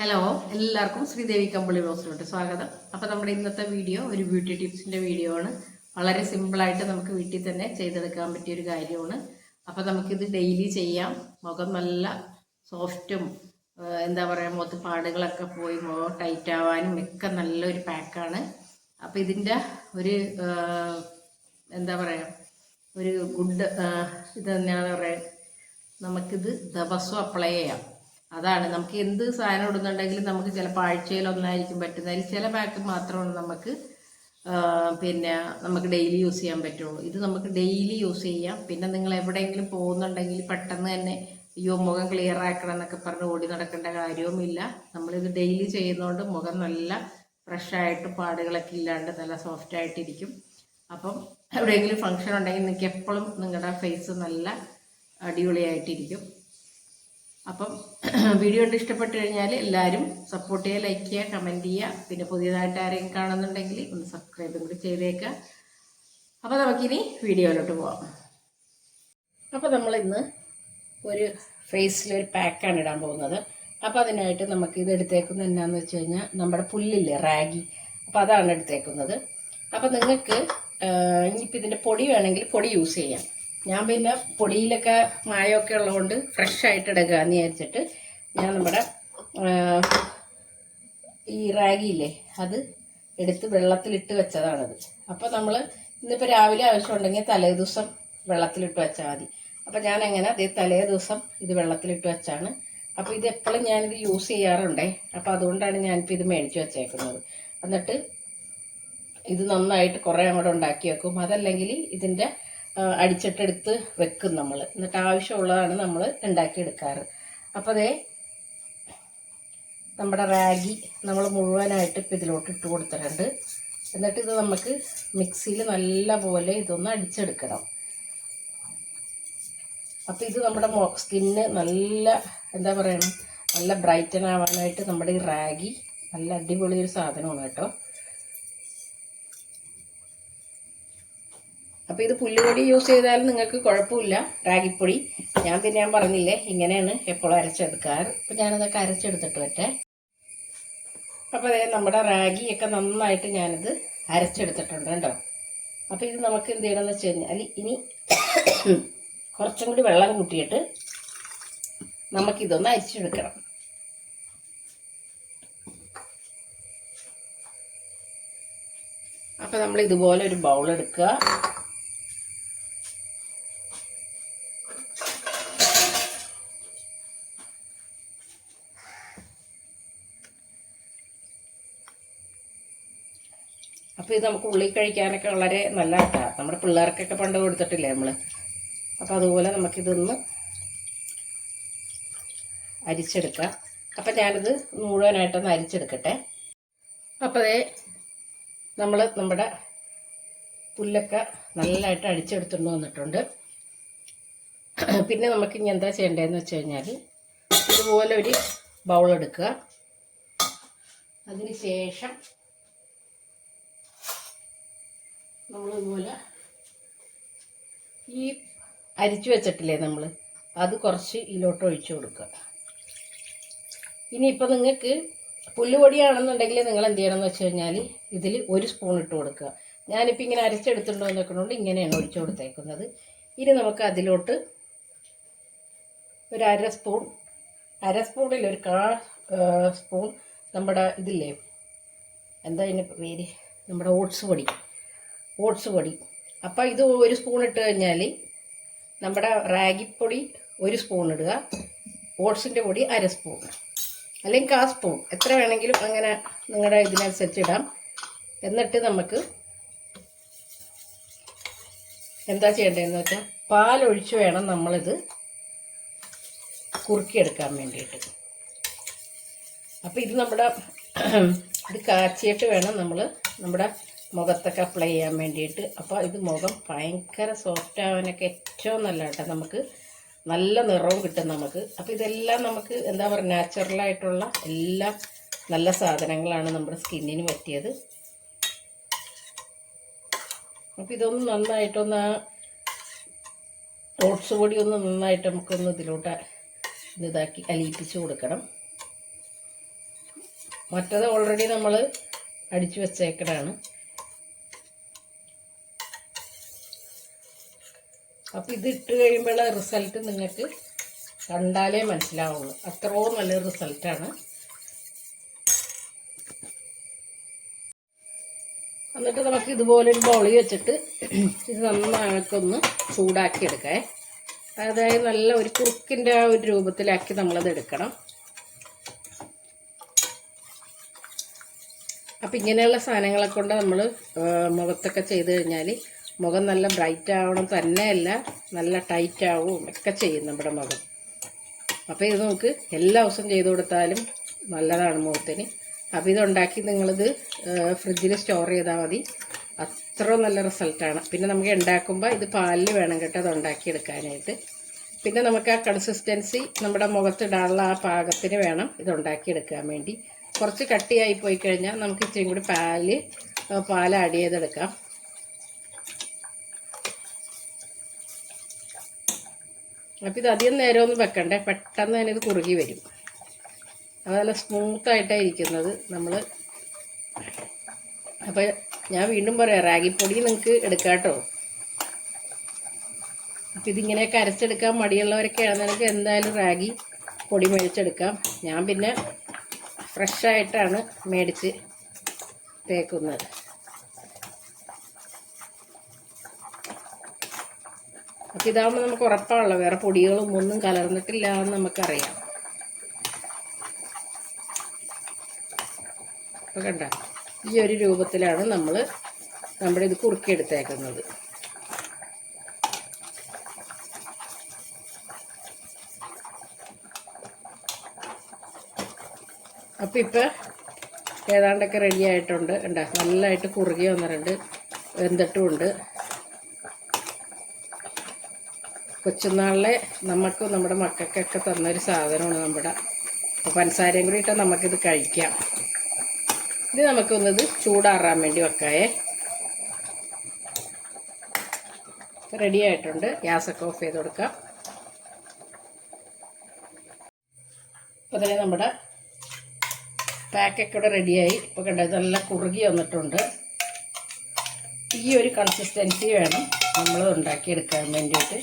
Hello എല്ലാവർക്കും ശ്രീദേവി കമ്പിളി ബ്ലോസിലോട്ട് സ്വാഗതം. അപ്പോൾ നമ്മുടെ ഇന്നത്തെ വീഡിയോ ഒരു ബ്യൂട്ടി ടിപ്സിന്റെ വീഡിയോ ആണ്. വളരെ സിമ്പിളായിട്ട് നമുക്ക് വീട്ടിൽ തന്നെ ചെയ്തെടുക്കാൻ പറ്റിയ ഒരു കാര്യമാണ്. അപ്പോൾ നമുക്കിത് ഡെയിലി ചെയ്യാം. മുഖം നല്ല സോഫ്റ്റും എന്താ പറയുക മുഖത്ത് പാടുകളൊക്കെ പോയി മുഖം ടൈറ്റ് ആവാനും ഒക്കെ നല്ലൊരു പാക്കാണ് അപ്പോൾ ഇതിന്റെ ഒരു എന്താ പറയുക ഒരു ഗുഡ് ഇത് തന്നെയാണ് പറയുക നമുക്കിത് ദിവസവും അപ്ലൈ ചെയ്യാം. അതാണ്. നമുക്ക് എന്ത് സാധനം ഇടുന്നുണ്ടെങ്കിലും നമുക്ക് ചിലപ്പോൾ ആഴ്ചയിൽ ഒന്നായിരിക്കും പറ്റുന്നതിൽ ചില പാക്ക് മാത്രമാണ് നമുക്ക് പിന്നെ നമുക്ക് ഡെയിലി യൂസ് ചെയ്യാൻ പറ്റുള്ളൂ. ഇത് നമുക്ക് ഡെയിലി യൂസ് ചെയ്യാം. പിന്നെ നിങ്ങൾ എവിടെയെങ്കിലും പോകുന്നുണ്ടെങ്കിൽ പെട്ടെന്ന് തന്നെ അയ്യോ മുഖം ക്ലിയർ ആക്കണം എന്നൊക്കെ പറഞ്ഞ് ഓടി നടക്കേണ്ട കാര്യവുമില്ല. നമ്മളിത് ഡെയിലി ചെയ്യുന്നതുകൊണ്ട് മുഖം നല്ല ഫ്രഷായിട്ട് പാടുകളൊക്കെ ഇല്ലാണ്ട് നല്ല സോഫ്റ്റ് ആയിട്ടിരിക്കും. അപ്പം എവിടെയെങ്കിലും ഫംഗ്ഷൻ ഉണ്ടെങ്കിൽ നിങ്ങൾക്ക് എപ്പോഴും നിങ്ങളുടെ ഫേസ് നല്ല അടിപൊളിയായിട്ടിരിക്കും. അപ്പം വീഡിയോ കണ്ട് ഇഷ്ടപ്പെട്ട് കഴിഞ്ഞാൽ എല്ലാവരും സപ്പോർട്ട് ചെയ്യുക ലൈക്ക് ചെയ്യുക കമന്റ് ചെയ്യുക. പിന്നെ പുതിയതായിട്ട് ആരെങ്കിലും കാണുന്നുണ്ടെങ്കിൽ ഒന്ന് സബ്സ്ക്രൈബും കൂടി ചെയ്തേക്കുക അപ്പോൾ നമുക്കിനി വീഡിയോയിലോട്ട് പോവാം. അപ്പോൾ നമ്മൾ ഇന്ന് ഒരു ഫേസിൽ ഒരു പാക്കാണ് ഇടാൻ പോകുന്നത്. അപ്പോൾ അതിനായിട്ട് നമുക്ക് ഇത് എടുത്തേക്കുന്നത് എന്നാന്ന് വെച്ച് കഴിഞ്ഞാൽ നമ്മുടെ പുല്ലില്ലേ റാഗി. അപ്പോൾ അതാണ് എടുത്തേക്കുന്നത്. അപ്പോൾ നിങ്ങൾക്ക് ഇനിയിപ്പോൾ ഇതിന്റെ പൊടി വേണമെങ്കിൽ പൊടി യൂസ് ചെയ്യാം. ഞാൻ പിന്നെ പൊടിയിലൊക്കെ മായമൊക്കെ ഉള്ളതുകൊണ്ട് ഫ്രഷ് ആയിട്ട് ഇടുക എന്ന് വിചാരിച്ചിട്ട് ഞാൻ നമ്മുടെ ഈ റാഗിയില്ലേ അത് എടുത്ത് വെള്ളത്തിലിട്ട് വെച്ചതാണത്. അപ്പോൾ നമ്മൾ ഇന്നിപ്പോൾ രാവിലെ ആവശ്യമുണ്ടെങ്കിൽ തലേ ദിവസം വെള്ളത്തിലിട്ട് വെച്ചാൽ മതി. അപ്പോൾ ഞാൻ എങ്ങനെ അതേ തലേ ദിവസം ഇത് വെള്ളത്തിലിട്ട് വെച്ചാണ്. അപ്പോൾ ഇത് എപ്പോഴും ഞാനിത് യൂസ് ചെയ്യാറുണ്ടേ. അപ്പോൾ അതുകൊണ്ടാണ് ഞാനിപ്പോൾ ഇത് മേടിച്ച് വെച്ചേക്കുന്നത്. എന്നിട്ട് ഇത് നന്നായിട്ട് കുറേ അങ്ങോട്ട് ഉണ്ടാക്കി വെക്കും. അതല്ലെങ്കിൽ ഇതിന്റെ അടിച്ചിട്ടെടുത്ത് വെക്കും നമ്മൾ എന്നിട്ട് ആവശ്യമുള്ളതാണ് നമ്മൾ ഉണ്ടാക്കിയെടുക്കാറ്. അപ്പോൾ അതേ നമ്മുടെ റാഗി നമ്മൾ മുഴുവനായിട്ട് ഇപ്പം ഇതിലോട്ട് ഇട്ട് കൊടുത്തിട്ടുണ്ട്. എന്നിട്ട് ഇത് നമുക്ക് മിക്സിയിൽ നല്ല പോലെ ഇതൊന്ന് അടിച്ചെടുക്കണം. അപ്പം ഇത് നമ്മുടെ സ്കിന്ന് നല്ല എന്താ പറയണം? നല്ല ബ്രൈറ്റൻ ആവാനായിട്ട് നമ്മുടെ ഈ റാഗി നല്ല അടിപൊളി ഒരു സാധനമാണ് കേട്ടോ. അപ്പോൾ ഇത് പുല്ലുപൊടി യൂസ് ചെയ്താലും നിങ്ങൾക്ക് കുഴപ്പമില്ല. റാഗിപ്പൊടി. ഞാൻ പിന്നെ ഞാൻ പറഞ്ഞില്ലേ ഇങ്ങനെയാണ് എപ്പോഴും അരച്ചെടുക്കാറ് അപ്പം ഞാനതൊക്കെ അരച്ചെടുത്തിട്ട് പറ്റേ അപ്പോൾ അതായത് നമ്മുടെ റാഗിയൊക്കെ നന്നായിട്ട് ഞാനിത് അരച്ചെടുത്തിട്ടുണ്ട് കേട്ടോ. അപ്പോൾ ഇത് നമുക്ക് എന്ത് ചെയ്യണമെന്ന് വെച്ച് കഴിഞ്ഞാൽ ഇനി കുറച്ചും കൂടി വെള്ളം കൂട്ടിയിട്ട് നമുക്കിതൊന്ന് അരിച്ചെടുക്കണം. അപ്പോൾ നമ്മൾ ഇതുപോലെ ഒരു ബൗൾ എടുക്കുക. ഇത് നമുക്ക് ഉള്ളിൽ കഴിക്കാനൊക്കെ വളരെ നല്ല കേട്ടോ നമ്മുടെ പിള്ളേർക്കൊക്കെ പണ്ട് കൊടുത്തിട്ടില്ലേ നമ്മൾ അപ്പോൾ അതുപോലെ നമുക്കിതൊന്ന് അരിച്ചെടുക്കാം. അപ്പം ഞാനിത് മുഴുവനായിട്ടൊന്ന് അരിച്ചെടുക്കട്ടെ. അപ്പോൾ അതേ നമ്മൾ നമ്മുടെ പുല്ലൊക്കെ നല്ലതായിട്ട് അടിച്ചെടുത്തുകൊണ്ട് വന്നിട്ടുണ്ട്. പിന്നെ നമുക്ക് ഇനി എന്താ ചെയ്യേണ്ടതെന്ന് വെച്ച് കഴിഞ്ഞാൽ ഇതുപോലെ ഒരു ബൗൾ എടുക്കുക. അതിന് ശേഷം നമ്മളിതുപോലെ ഈ അരിച്ചു വെച്ചിട്ടില്ലേ നമ്മൾ അത് കുറച്ച് ഇതിലോട്ട് ഒഴിച്ചു കൊടുക്കുക. ഇനിയിപ്പോൾ നിങ്ങൾക്ക് പുല്ലുപൊടിയാണെന്നുണ്ടെങ്കിൽ നിങ്ങൾ എന്ത് ചെയ്യണം എന്ന് വെച്ച് കഴിഞ്ഞാൽ ഇതിൽ ഒരു സ്പൂൺ ഇട്ട് കൊടുക്കുക. ഞാനിപ്പോൾ ഇങ്ങനെ അരച്ചെടുത്തുണ്ടോ എന്നൊക്കെയുണ്ട് ഇങ്ങനെയാണ് ഒഴിച്ചു കൊടുത്തേക്കുന്നത്. ഇനി നമുക്ക് അതിലോട്ട് ഒരു അര സ്പൂൺ അര സ്പൂണിൽ ഒരു കാ സ്പൂൺ നമ്മുടെ ഇതില്ലേ? എന്താ ഇതിന് പേര്? നമ്മുടെ ഓട്സ് പൊടി. ഓട്സ് പൊടി. അപ്പോൾ ഇത് ഒരു സ്പൂൺ ഇട്ട് കഴിഞ്ഞാൽ നമ്മുടെ റാഗിപ്പൊടി ഒരു സ്പൂൺ ഇടുക. ഓട്സിന്റെ പൊടി അര സ്പൂൺ. അല്ലെങ്കിൽ കാ സ്പൂൺ. എത്ര വേണമെങ്കിലും അങ്ങനെ നിങ്ങളുടെ ഇതിനനുസരിച്ച് ഇടാം. എന്നിട്ട് നമുക്ക് എന്താ ചെയ്യേണ്ടതെന്ന് വെച്ചാൽ പാലൊഴിച്ച് വേണം നമ്മളിത് കുറുക്കിയെടുക്കാൻ വേണ്ടിയിട്ട്. അപ്പോൾ ഇത് നമ്മുടെ ഇത് കാച്ചിയിട്ട് വേണം നമ്മൾ നമ്മുടെ മുഖത്തൊക്കെ അപ്ലൈ ചെയ്യാൻ വേണ്ടിയിട്ട്. അപ്പോൾ ഇത് മുഖം ഭയങ്കര സോഫ്റ്റ് ആവാനൊക്കെ ഏറ്റവും നല്ല കേട്ടോ നമുക്ക് നല്ല നിറവും കിട്ടും നമുക്ക്. അപ്പോൾ ഇതെല്ലാം നമുക്ക് എന്താ പറയുക നാച്ചുറലായിട്ടുള്ള എല്ലാ നല്ല സാധനങ്ങളാണ് നമ്മുടെ സ്കിന്നിന് പറ്റിയത്. അപ്പോൾ ഇതൊന്ന് നന്നായിട്ടൊന്ന് ആ ഓട്സ് പൊടി ഒന്ന് നന്നായിട്ട് നമുക്കൊന്ന് ഇതിലോട്ട് ഇതാക്കി അലിയിപ്പിച്ച് കൊടുക്കണം. മറ്റത് ഓൾറെഡി നമ്മൾ അടിച്ചു വെച്ചേക്കണാണ് അപ്പം ഇത് ഇട്ട് കഴിയുമ്പോഴുള്ള റിസൾട്ട് നിങ്ങൾക്ക് കണ്ടാലേ മനസ്സിലാവുള്ളൂ. അത്രോ നല്ല റിസൾട്ടാണ് എന്നിട്ട് നമുക്ക് ഇതുപോലെ ഒരു ബോളി വെച്ചിട്ട് ഇത് നന്നായിട്ടൊന്ന് ചൂടാക്കി എടുക്കേ അതായത് നല്ല ഒരു കുറുക്കിന്റെ ആ ഒരു രൂപത്തിലാക്കി നമ്മളത് എടുക്കണം. അപ്പം ഇങ്ങനെയുള്ള സാധനങ്ങളെ കൊണ്ട് നമ്മൾ മുഖത്തൊക്കെ ചെയ്ത് കഴിഞ്ഞാൽ മുഖം നല്ല ബ്രൈറ്റ് ആവണം തന്നെയല്ല നല്ല ടൈറ്റ് ആവും ഒക്കെ ചെയ്യും നമ്മുടെ മുഖം. അപ്പോൾ ഇത് നമുക്ക് എല്ലാ ദിവസവും ചെയ്ത് കൊടുത്താലും നല്ലതാണ് മുഖത്തിന്. അപ്പോൾ ഇതുണ്ടാക്കി നിങ്ങളിത് ഫ്രിഡ്ജിൽ സ്റ്റോർ ചെയ്താൽ മതി. അത്ര നല്ല റിസൾട്ടാണ് പിന്നെ നമുക്ക് ഉണ്ടാക്കുമ്പോൾ ഇത് പാലിൽ വേണം കേട്ടോ അത് ഉണ്ടാക്കിയെടുക്കാനായിട്ട്. പിന്നെ നമുക്ക് ആ കൺസിസ്റ്റൻസി നമ്മുടെ മുഖത്തിടാനുള്ള ആ പാകത്തിന് വേണം ഇത് ഉണ്ടാക്കിയെടുക്കാൻ വേണ്ടി. കുറച്ച് കട്ടിയായി പോയി കഴിഞ്ഞാൽ നമുക്ക് ഇച്ചിരി കൂടി പാൽ പാൽ ആഡ് ചെയ്തെടുക്കാം. അപ്പോൾ ഇത് അധികം നേരമൊന്നും വെക്കണ്ടേ? പെട്ടെന്ന് തന്നെ ഇത് കുറുകി വരും. അത് നല്ല സ്മൂത്തായിട്ടാണ് ഇരിക്കുന്നത് നമ്മൾ അപ്പോൾ ഞാൻ വീണ്ടും പറയാം റാഗിപ്പൊടി നിങ്ങൾക്ക് എടുക്കാം കേട്ടോ അപ്പം ഇതിങ്ങനെയൊക്കെ അരച്ചെടുക്കാൻ മടിയുള്ളവരൊക്കെ ആണെങ്കിൽ എന്തായാലും റാഗി പൊടി മേടിച്ചെടുക്കാം. ഞാൻ പിന്നെ ഫ്രഷായിട്ടാണ് മേടിച്ച് തേക്കുന്നത്. ഇതാകുമ്പോൾ നമുക്ക് ഉറപ്പാണല്ലോ. വേറെ പൊടികളും ഒന്നും കലർന്നിട്ടില്ല എന്ന് നമുക്കറിയാം. അപ്പോൾ കണ്ട ഈ ഒരു രൂപത്തിലാണ് നമ്മൾ നമ്മുടെ ഇത് കുറുക്കിയെടുത്തേക്കുന്നത്. അപ്പം ഇപ്പം ഏതാണ്ടൊക്കെ റെഡി ആയിട്ടുണ്ട്. ഉണ്ടാ നല്ലതായിട്ട് കുറുകി വന്നിട്ടുണ്ട്. വെന്തിട്ടുമുണ്ട്. കൊച്ചുനാളിലെ നമുക്ക് നമ്മുടെ മക്കൾക്കൊക്കെ തന്നൊരു സാധനമാണ് നമ്മുടെ പഞ്ചസാരയും കൂടി ഇട്ടാൽ നമുക്കിത് കഴിക്കാം. ഇത് നമുക്കൊന്നത് ചൂടാറാൻ വേണ്ടി വെക്കായേ റെഡി ആയിട്ടുണ്ട്. ഗ്യാസൊക്കെ ഓഫ് ചെയ്ത് കൊടുക്കാം. അപ്പോൾ തന്നെ നമ്മുടെ പാക്കൊക്കെ ഇവിടെ റെഡിയായി ഇപ്പോൾ കണ്ടത് നല്ല കുറുകി വന്നിട്ടുണ്ട്. ഈ ഒരു കൺസിസ്റ്റൻസി വേണം നമ്മൾ ഉണ്ടാക്കിയെടുക്കാൻ വേണ്ടിയിട്ട്.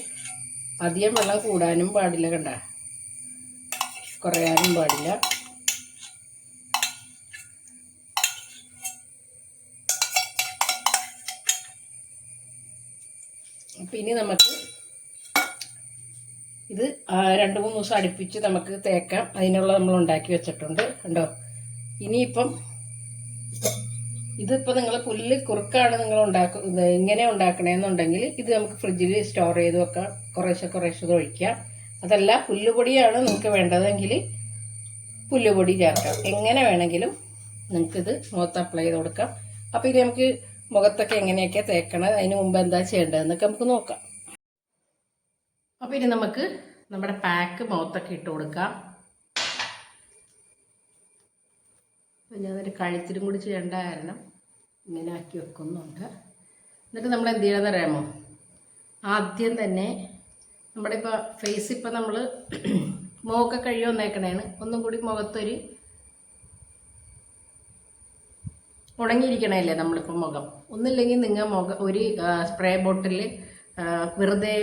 അധികം വെള്ളം കൂടാനും പാടില്ല കണ്ട. കുറയാനും പാടില്ല. അപ്പം ഇനി നമുക്ക് ഇത് രണ്ട് മൂന്ന് ദിവസം അടുപ്പിച്ച് നമുക്ക് തേക്കാം. അതിനുള്ള നമ്മൾ ഉണ്ടാക്കി വെച്ചിട്ടുണ്ട്. കണ്ടോ? ഇനിയിപ്പം ഇതിപ്പോൾ നിങ്ങൾ പുല്ല് കുറുക്കാണ് നിങ്ങൾ ഉണ്ടാക്കുന്നത് ഇങ്ങനെ ഉണ്ടാക്കണേന്നുണ്ടെങ്കിൽ ഇത് നമുക്ക് ഫ്രിഡ്ജിൽ സ്റ്റോർ ചെയ്ത് വെക്കാം. കുറേശ്ശെ കുറേശ്ശെ ഒഴിക്കാം അതല്ല പുല്ലുപൊടിയാണ് നിങ്ങൾക്ക് വേണ്ടതെങ്കിൽ പുല്ലുപൊടി ചേർക്കാം. എങ്ങനെ വേണമെങ്കിലും നിങ്ങൾക്കിത് മുഖത്ത് അപ്ലൈ ചെയ്ത് കൊടുക്കാം. അപ്പോൾ ഇത് നമുക്ക് മുഖത്തൊക്കെ എങ്ങനെയൊക്കെ തേക്കണം അതിന് മുമ്പ് എന്താ ചെയ്യേണ്ടതെന്നൊക്കെ നമുക്ക് നോക്കാം. അപ്പോൾ ഇനി നമുക്ക് നമ്മുടെ പാക്ക് മുഖത്തൊക്കെ ഇട്ട് കൊടുക്കാം. അതൊരു കഴുത്തിലും കൂടി ചെയ്യേണ്ട കാരണം ഇങ്ങനെ ആക്കി വെക്കുന്നുണ്ട്. എന്നിട്ട് നമ്മൾ എന്ത് ചെയ്യണമെന്ന് അറിയാമോ? ആദ്യം തന്നെ നമ്മുടെ ഇപ്പോൾ ഫേസ് ഇപ്പം നമ്മൾ മുഖമൊക്കെ കഴിയോ വന്നേക്കണേണ്. ഒന്നും കൂടി മുഖത്തൊരു ഉണങ്ങിയിരിക്കണമല്ലേ നമ്മളിപ്പോൾ മുഖം? ഒന്നില്ലെങ്കിൽ നിങ്ങൾ മുഖം ഒരു സ്പ്രേ ബോട്ടിൽ വെറുതെ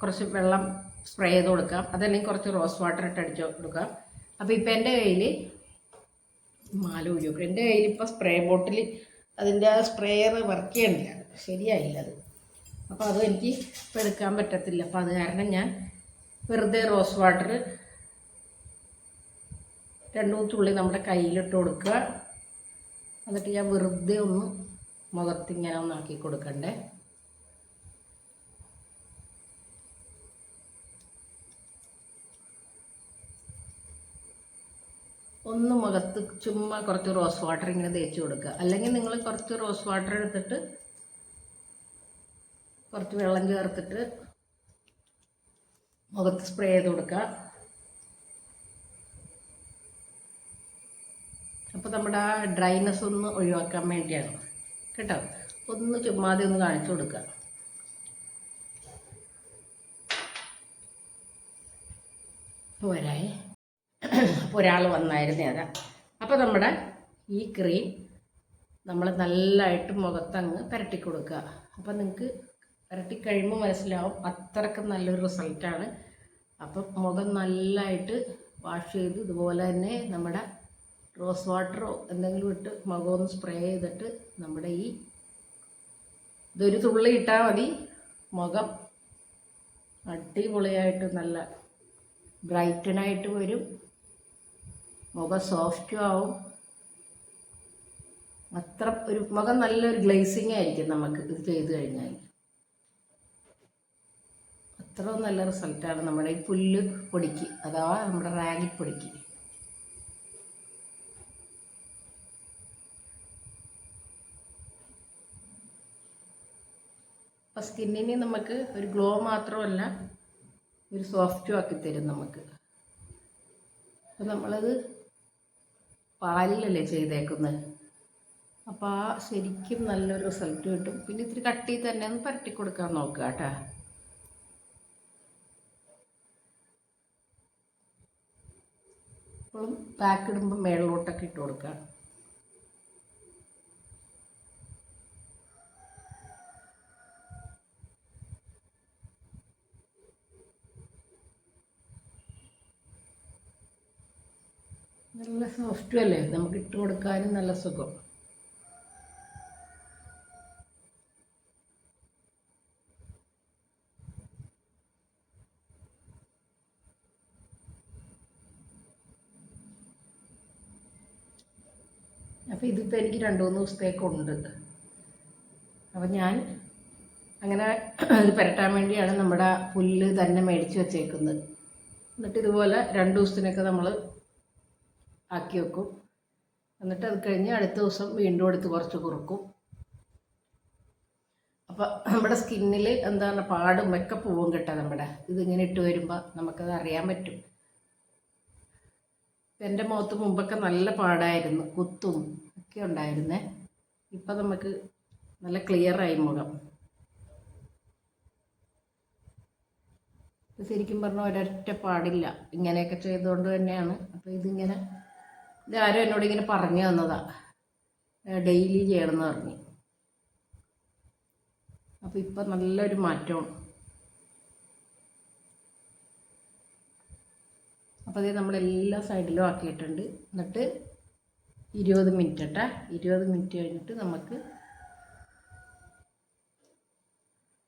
കുറച്ച് വെള്ളം സ്പ്രേ ചെയ്ത് കൊടുക്കാം. അതല്ലെങ്കിൽ കുറച്ച് റോസ് വാട്ടർ ഇട്ട് അടിച്ച് കൊടുക്കാം. അപ്പോൾ ഇപ്പം എന്റെ കയ്യിൽ മാല ഒഴിക്കും എന്റെ കയ്യിൽ ഇപ്പോൾ സ്പ്രേ ബോട്ടിൽ അതിന്റെ ആ സ്പ്രേയർ വർക്ക് ചെയ്യണില്ല. ശരിയായില്ല അത്. അപ്പോൾ അത് എനിക്ക് ഇപ്പോൾ എടുക്കാൻ പറ്റത്തില്ല. അപ്പോൾ അത് കാരണം ഞാൻ വെറുതെ റോസ് വാട്ടർ രണ്ട് മൂന്ന് തുള്ളി നമ്മുടെ കയ്യിലിട്ട് കൊടുക്കുക. എന്നിട്ട് ഞാൻ വെറുതെ ഒന്ന് മുഖത്തിങ്ങനെ ഒന്നാക്കി കൊടുക്കണ്ടേ? ഒന്ന് മുഖത്ത് ചുമ്മാ കുറച്ച് റോസ് വാട്ടർ ഇങ്ങനെ തേച്ച് കൊടുക്കുക. അല്ലെങ്കിൽ നിങ്ങൾ കുറച്ച് റോസ് വാട്ടർ എടുത്തിട്ട് കുറച്ച് വെള്ളം ചേർത്തിട്ട് മുഖത്ത് സ്പ്രേ ചെയ്ത് കൊടുക്കുക. അപ്പോൾ നമ്മുടെ ആ ഡ്രൈനെസ് ഒന്ന് ഒഴിവാക്കാൻ വേണ്ടിയാണ്. കേട്ടോ? ഒന്ന് ചുമ്മാതെ ഒന്ന് കാണിച്ചു കൊടുക്കുക. പോരായേ ഒരാൾ വന്നായിരുന്നേ അതാ. അപ്പോൾ നമ്മുടെ ഈ ക്രീം നമ്മൾ നല്ലതായിട്ട് മുഖത്തങ്ങ് പുരട്ടി കൊടുക്കുക. അപ്പം നിങ്ങൾക്ക് പുരട്ടി കഴിയുമ്പോൾ മനസ്സിലാവും അത്രയ്ക്ക് നല്ലൊരു റിസൾട്ടാണ് അപ്പം മുഖം നല്ലതായിട്ട് വാഷ് ചെയ്ത് ഇതുപോലെ തന്നെ നമ്മുടെ റോസ് വാട്ടറോ എന്തെങ്കിലും ഇട്ട് മുഖം ഒന്ന് സ്പ്രേ ചെയ്തിട്ട് നമ്മുടെ ഈ ഇതൊരു തുള്ളി ഇട്ടാൽ മതി. മുഖം അടിപൊളിയായിട്ട് നല്ല ബ്രൈറ്റനായിട്ട് വരും. മുഖം സോഫ്റ്റും ആവും. അത്ര ഒരു മുഖം നല്ലൊരു ഗ്ലേസിങ് ആയിരിക്കും നമുക്ക് ഇത് ചെയ്ത് കഴിഞ്ഞാൽ. അത്ര നല്ല റിസൾട്ടാണ് നമ്മുടെ ഈ പുല്ല് പൊടിക്ക്. അഥവാ നമ്മുടെ റാഗി പൊടിക്ക്. അപ്പം സ്കിന്നിന് നമുക്ക് ഒരു ഗ്ലോ മാത്രമല്ല ഒരു സോഫ്റ്റും ആക്കി തരും നമുക്ക്. അപ്പം നമ്മളത് പാലിലല്ലേ ചെയ്തേക്കുന്നത് അപ്പോൾ ആ ശരിക്കും നല്ലൊരു റിസൾട്ട് കിട്ടും. പിന്നെ ഇത്തിരി കട്ടി തന്നെ ഒന്ന് പരട്ടി കൊടുക്കാൻ നോക്കുക കേട്ടോ. ഇപ്പോഴും പാക്ക് ഇടുമ്പോൾ മേളിലോട്ടൊക്കെ ഇട്ട് കൊടുക്കുക നല്ല സോഫ്റ്റും അല്ലേ? നമുക്ക് ഇട്ട് കൊടുക്കാനും നല്ല സുഖം. അപ്പോൾ ഇതിപ്പോൾ എനിക്ക് രണ്ട് മൂന്ന് ദിവസത്തേക്കുണ്ട്. അപ്പം ഞാൻ അങ്ങനെ ഇത് പുരട്ടാൻ വേണ്ടിയാണ് നമ്മുടെ പുല്ല് തന്നെ മേടിച്ച് വെച്ചേക്കുന്നത്. എന്നിട്ട് ഇതുപോലെ രണ്ട് ദിവസത്തിനൊക്കെ നമ്മൾ ആക്കി വെക്കും. എന്നിട്ട് അത് കഴിഞ്ഞ് അടുത്ത ദിവസം വീണ്ടും എടുത്ത് കുറച്ച് കുറുക്കും. അപ്പോൾ നമ്മുടെ സ്കിന്നിൽ എന്താണ് പാടും ഒക്കെ പോവും കേട്ടോ നമ്മുടെ. ഇതിങ്ങനെ ഇട്ട് വരുമ്പോൾ നമുക്കത് അറിയാൻ പറ്റും. എന്റെ മുഖത്ത് മുമ്പൊക്കെ നല്ല പാടായിരുന്നു. കുത്തും ഒക്കെ ഉണ്ടായിരുന്നേ. ഇപ്പം നമുക്ക് നല്ല ക്ലിയറായി മുഖം. ശരിക്കും പറഞ്ഞാൽ ഒരൊറ്റ പാടില്ല. ഇങ്ങനെയൊക്കെ ചെയ്തുകൊണ്ട് തന്നെയാണ്. അപ്പോൾ ഇതിങ്ങനെ ഇതാരും എന്നോട് ഇങ്ങനെ പറഞ്ഞു തന്നതാ. ഡെയിലി ചെയ്യണമെന്ന് പറഞ്ഞു. അപ്പോൾ ഇപ്പം നല്ലൊരു മാറ്റമാണ് അപ്പോൾ അതേ നമ്മൾ എല്ലാ സൈഡിലും ആക്കിയിട്ടുണ്ട്. എന്നിട്ട് ഇരുപത് മിനിറ്റ് ഇട്ടാ ഇരുപത് മിനിറ്റ് കഴിഞ്ഞിട്ട് നമുക്ക്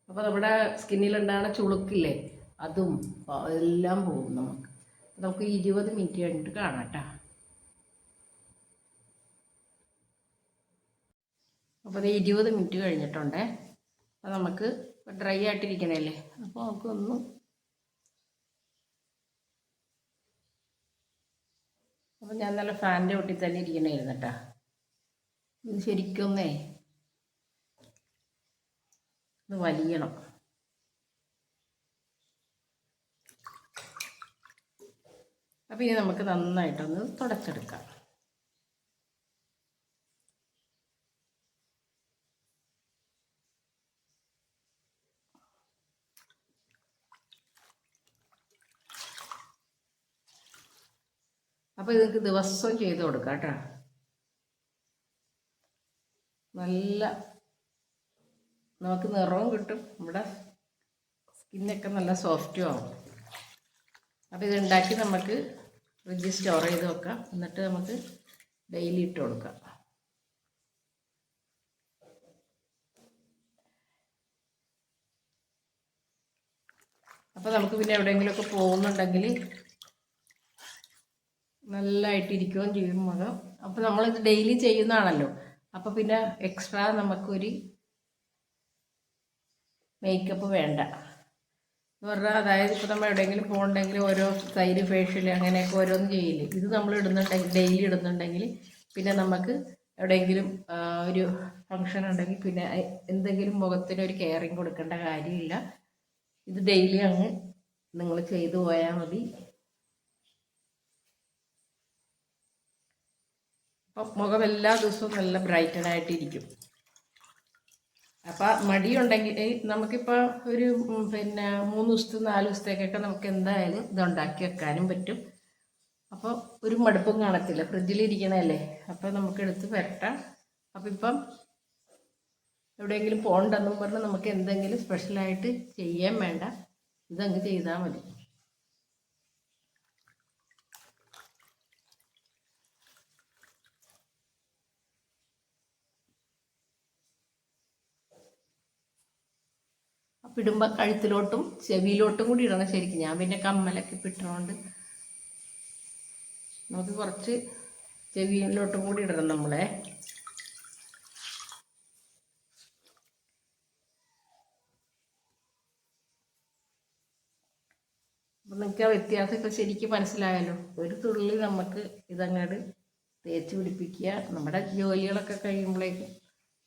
അപ്പോൾ നമ്മുടെ സ്കിന്നിലുണ്ടാകുന്ന ചുളുക്കില്ലേ അതും എല്ലാം പോകും നമുക്ക്. നമുക്ക് ഇരുപത് മിനിറ്റ് കഴിഞ്ഞിട്ട് കാണാം കേട്ടോ. അപ്പോൾ അത് ഇരുപത് മിനിറ്റ് കഴിഞ്ഞിട്ടുണ്ടേ. അത് നമുക്ക് ഡ്രൈ ആയിട്ടിരിക്കണല്ലേ? അപ്പോൾ നമുക്കൊന്ന് അപ്പോൾ ഞാൻ നല്ല ഫാനിന്റെ ഒട്ടി തന്നെ ഇരിക്കണമായിരുന്നു കേട്ടോ ഇത് ശരിക്കൊന്നേ ഇത് വലിയണം. അപ്പോൾ ഇനി നമുക്ക് നന്നായിട്ടൊന്ന് തുടച്ചെടുക്കാം. അപ്പോൾ ഇതൊക്കെ ദിവസവും ചെയ്ത് കൊടുക്കാം കേട്ടോ. നല്ല നമുക്ക് നിറവും കിട്ടും. നമ്മുടെ സ്കിന്നൊക്കെ നല്ല സോഫ്റ്റും ആവും. അപ്പോൾ ഇത് ഉണ്ടാക്കി നമുക്ക് ഫ്രിഡ്ജിൽ സ്റ്റോർ ചെയ്ത് വെക്കാം. എന്നിട്ട് നമുക്ക് ഡെയിലി ഇട്ട് കൊടുക്കാം. അപ്പോൾ നമുക്ക് പിന്നെ എവിടെയെങ്കിലുമൊക്കെ പോകുന്നുണ്ടെങ്കിൽ നല്ലതായിട്ട് ഇരിക്കുകയും ചെയ്യും മുഖം. അപ്പോൾ നമ്മളിത് ഡെയിലി ചെയ്യുന്നതാണല്ലോ. അപ്പോൾ പിന്നെ എക്സ്ട്രാ നമുക്കൊരു മേക്കപ്പ് വേണ്ട. എന്ന് പറഞ്ഞാൽ അതായത് ഇപ്പോൾ നമ്മൾ എവിടെയെങ്കിലും പോകണമെങ്കിൽ ഓരോ സൈഡ് ഫേഷ്യൽ അങ്ങനെയൊക്കെ ഓരോന്ന് ചെയ്യില്ലേ. ഇത് നമ്മൾ ഇടുന്നുണ്ടെങ്കിൽ ഡെയിലി ഇടുന്നുണ്ടെങ്കിൽ പിന്നെ നമുക്ക് എവിടെയെങ്കിലും ഒരു ഫങ്ഷൻ ഉണ്ടെങ്കിൽ പിന്നെ എന്തെങ്കിലും മുഖത്തിന് ഒരു കെയറിങ് കൊടുക്കേണ്ട കാര്യമില്ല. ഇത് ഡെയിലി അങ്ങ് നിങ്ങൾ ചെയ്തു പോയാൽ മതി. മുഖം എല്ലാ ദിവസവും നല്ല ബ്രൈറ്റഡ് ആയിട്ടിരിക്കും. അപ്പം മടിയുണ്ടെങ്കിൽ നമുക്കിപ്പോൾ ഒരു പിന്നെ മൂന്ന് ദിവസത്തെ നാല് ദിവസത്തേക്കൊക്കെ നമുക്ക് എന്തായാലും ഇത് ഉണ്ടാക്കി വെക്കാനും പറ്റും. അപ്പോൾ ഒരു മടുപ്പും കാണത്തില്ല. ഫ്രിഡ്ജിലിരിക്കണല്ലേ? അപ്പോൾ നമുക്ക് എടുത്ത് വരട്ടാം അപ്പം ഇപ്പം എവിടെയെങ്കിലും പോകണ്ടെന്നും പറഞ്ഞ് നമുക്ക് എന്തെങ്കിലും സ്പെഷ്യലായിട്ട് ചെയ്യാൻ വേണ്ട. ഇതങ്ങ് ചെയ്താൽ മതി. അപ്പം ഇടുമ്പോൾ കഴുത്തിലോട്ടും ചെവിയിലോട്ടും കൂടി ഇടണം ശരിക്കും. ഞാൻ പിന്നെ കമ്മലൊക്കെ ഇപ്പം നമുക്ക് കുറച്ച് ചെവിയിലോട്ടും കൂടി ഇടണം നമ്മളെ. അപ്പം നിങ്ങൾക്ക് ആ വ്യത്യാസമൊക്കെ ശരിക്കും മനസ്സിലായല്ലോ. ഒരു തുള്ളി നമുക്ക് ഇതങ്ങോട്ട് തേച്ച് പിടിപ്പിക്കുക. നമ്മുടെ ജോലികളൊക്കെ കഴിയുമ്പോഴേക്കും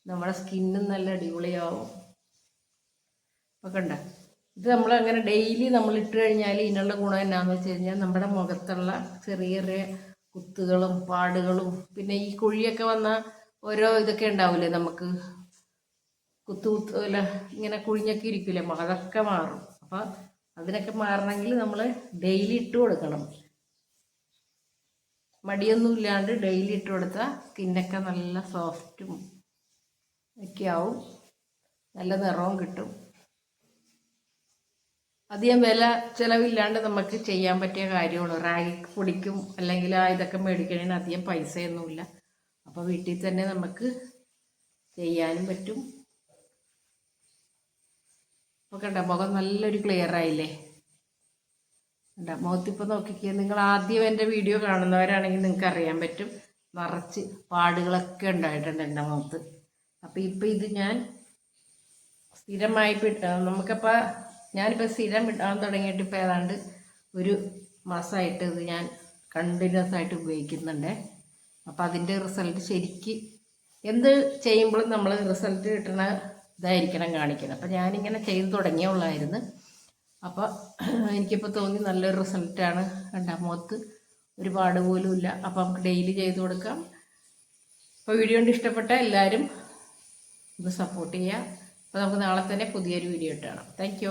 നമ്മുടെ സ്കിന്നും നല്ല അടിപൊളിയാവും. അപ്പോൾ കണ്ട ഇത് നമ്മൾ അങ്ങനെ ഡെയിലി നമ്മൾ ഇട്ട് കഴിഞ്ഞാൽ ഇതിനുള്ള ഗുണം എന്നാന്ന് വെച്ച് കഴിഞ്ഞാൽ നമ്മുടെ മുഖത്തുള്ള ചെറിയ ചെറിയ കുത്തുകളും പാടുകളും പിന്നെ ഈ കുഴിയൊക്കെ വന്ന ഓരോ ഇതൊക്കെ ഉണ്ടാവില്ലേ നമുക്ക്? കുത്തു കുത്ത് അല്ല ഇങ്ങനെ കുഴിഞ്ഞൊക്കെ ഇരിക്കില്ലേ അതൊക്കെ മാറും. അപ്പോൾ അതിനൊക്കെ മാറണമെങ്കിൽ നമ്മൾ ഡെയിലി ഇട്ട് കൊടുക്കണം. മടിയൊന്നും ഇല്ലാണ്ട് ഡെയിലി ഇട്ട് കൊടുത്താൽ സ്കിന്നൊക്കെ നല്ല സോഫ്റ്റും ഒക്കെ ആവും. നല്ല നിറവും കിട്ടും. അധികം വില ചിലവില്ലാണ്ട് നമുക്ക് ചെയ്യാൻ പറ്റിയ കാര്യമാണ് റാഗി പൊടിക്കും അല്ലെങ്കിൽ ആ ഇതൊക്കെ മേടിക്കണതിന് അധികം പൈസയൊന്നുമില്ല. അപ്പോൾ വീട്ടിൽ തന്നെ നമുക്ക് ചെയ്യാനും പറ്റും. അപ്പോൾ കണ്ട മുഖം നല്ലൊരു ക്ലിയർ ആയില്ലേ? കണ്ട മുഖത്തിപ്പോൾ നോക്കിക്കുക നിങ്ങൾ ആദ്യം എന്റെ വീഡിയോ കാണുന്നവരാണെങ്കിൽ നിങ്ങൾക്ക് അറിയാൻ പറ്റും. നിറച്ച് പാടുകളൊക്കെ ഉണ്ടായിട്ടുണ്ട് എന്റെ മുഖത്ത്. അപ്പോൾ ഇപ്പോൾ ഇത് ഞാൻ സ്ഥിരമായി നമുക്കപ്പോൾ ഞാനിപ്പോൾ സ്ഥിരം ഇടാൻ തുടങ്ങിയിട്ട് ഇപ്പോൾ ഏതാണ്ട് ഒരു മാസമായിട്ട് ഇത് ഞാൻ കണ്ടിന്യൂസ് ആയിട്ട് ഉപയോഗിക്കുന്നുണ്ട്. അപ്പോൾ അതിന്റെ റിസൾട്ട് ശരിക്ക് എന്ത് ചെയ്യുമ്പോഴും നമ്മൾ റിസൾട്ട് കിട്ടണ ഇതായിരിക്കണം കാണിക്കണം അപ്പോൾ ഞാനിങ്ങനെ ചെയ്ത് തുടങ്ങിയുള്ളായിരുന്നു അപ്പോൾ എനിക്കിപ്പോൾ തോന്നി നല്ലൊരു റിസൾട്ടാണ് കണ്ട മുഖത്ത് ഒരുപാട് പോലുമില്ല അപ്പോൾ നമുക്ക് ഡെയിലി ചെയ്ത് കൊടുക്കാം. അപ്പോൾ വീഡിയോ കൊണ്ട് ഇഷ്ടപ്പെട്ട എല്ലാവരും ഒന്ന് സപ്പോർട്ട് ചെയ്യുക. അപ്പോൾ നമുക്ക് നാളെ തന്നെ പുതിയൊരു വീഡിയോ ഇട്ടാണ് താങ്ക്